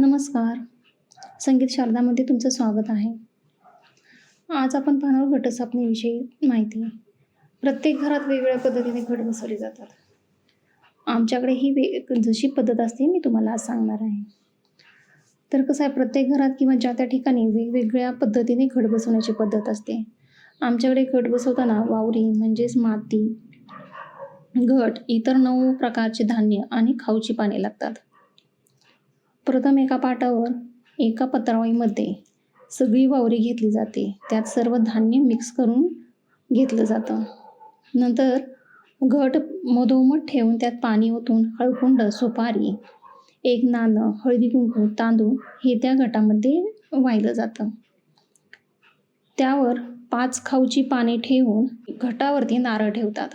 नमस्कार. संगीत शारदामध्ये तुमचं स्वागत आहे. आज आपण पाहणार घटस्थापनेविषयी माहिती. प्रत्येक घरात वेगवेगळ्या पद्धतीने घट बसवले जातात. आमच्याकडे ही वे जशी पद्धत असते मी तुम्हाला आज सांगणार आहे. तर कसं आहे प्रत्येक घरात किंवा ज्या त्या ठिकाणी वेगवेगळ्या पद्धतीने घट बसवण्याची पद्धत असते. आमच्याकडे घट बसवताना वावरी म्हणजेच माती घट इतर नऊ प्रकारचे धान्य आणि खाऊची पाने लागतात. प्रथम एका पाटावर एका पत्रावळीमध्ये सगळी वावरी घेतली जाते. त्यात सर्व धान्य मिक्स करून घेतलं जातं. नंतर घट मधोमध ठेवून त्यात पाणी ओतून हळकुंड सुपारी एक नाणं हळदी कुंकू तांदूळ हे त्या घटामध्ये वाहिलं जातं. त्यावर पाच खाऊची पाने ठेवून घटावरती नारळ ठेवतात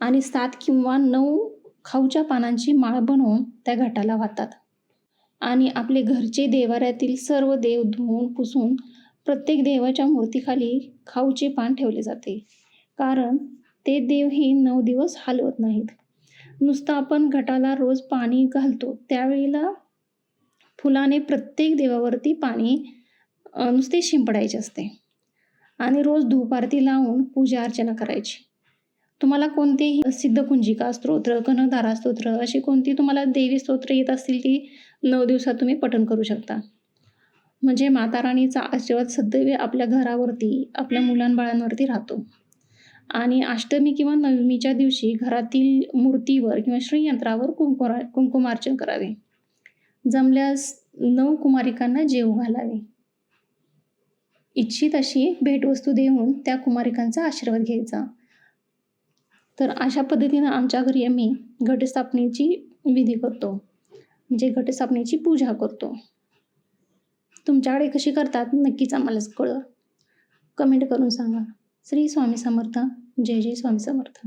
आणि सात किंवा नऊ खाऊच्या पानांची माळ बनवून त्या घटाला वाहतात. आणि आपले घरचे देवाऱ्यातील सर्व देव धुवून पुसून प्रत्येक देवाच्या मूर्तीखाली खाऊचे पान ठेवले जाते. कारण ते देव हे नऊ दिवस हलवत नाहीत. नुसतं आपण घटाला रोज पाणी घालतो. त्यावेळेला फुलाने प्रत्येक देवावरती पाणी नुसते शिंपडायचे असते. आणि रोज धूप आरती लावून पूजा अर्चना करायची. तुम्हाला कोणतेही सिद्धकुंजिका स्तोत्र कनकधारा स्तोत्र अशी कोणती तुम्हाला देवी स्तोत्र येत असतील ती नऊ दिवसात तुम्ही पठण करू शकता. म्हणजे माता राणीचा आशीर्वाद सदैव आपल्या घरावरती आपल्या मुलांबाळांवरती राहतो. आणि अष्टमी किंवा नवमीच्या दिवशी घरातील मूर्तीवर किंवा श्रीयंत्रावर कुंकुरा कुंकुमार्चन करावे. जमल्यास नऊ कुमारिकांना जेव घालावे. इच्छित अशी भेटवस्तू देऊन त्या कुमारिकांचा आशीर्वाद घ्यायचा. तर अशा पद्धतीनं आमच्या घरी आम्ही घटस्थापनेची विधी करतो. म्हणजे घटस्थापनेची पूजा करतो. तुमच्याकडे कशी करतात नक्कीच आम्हाला कळवा कमेंट करून सांगा. श्री स्वामी समर्थ. जय जय स्वामी समर्थ.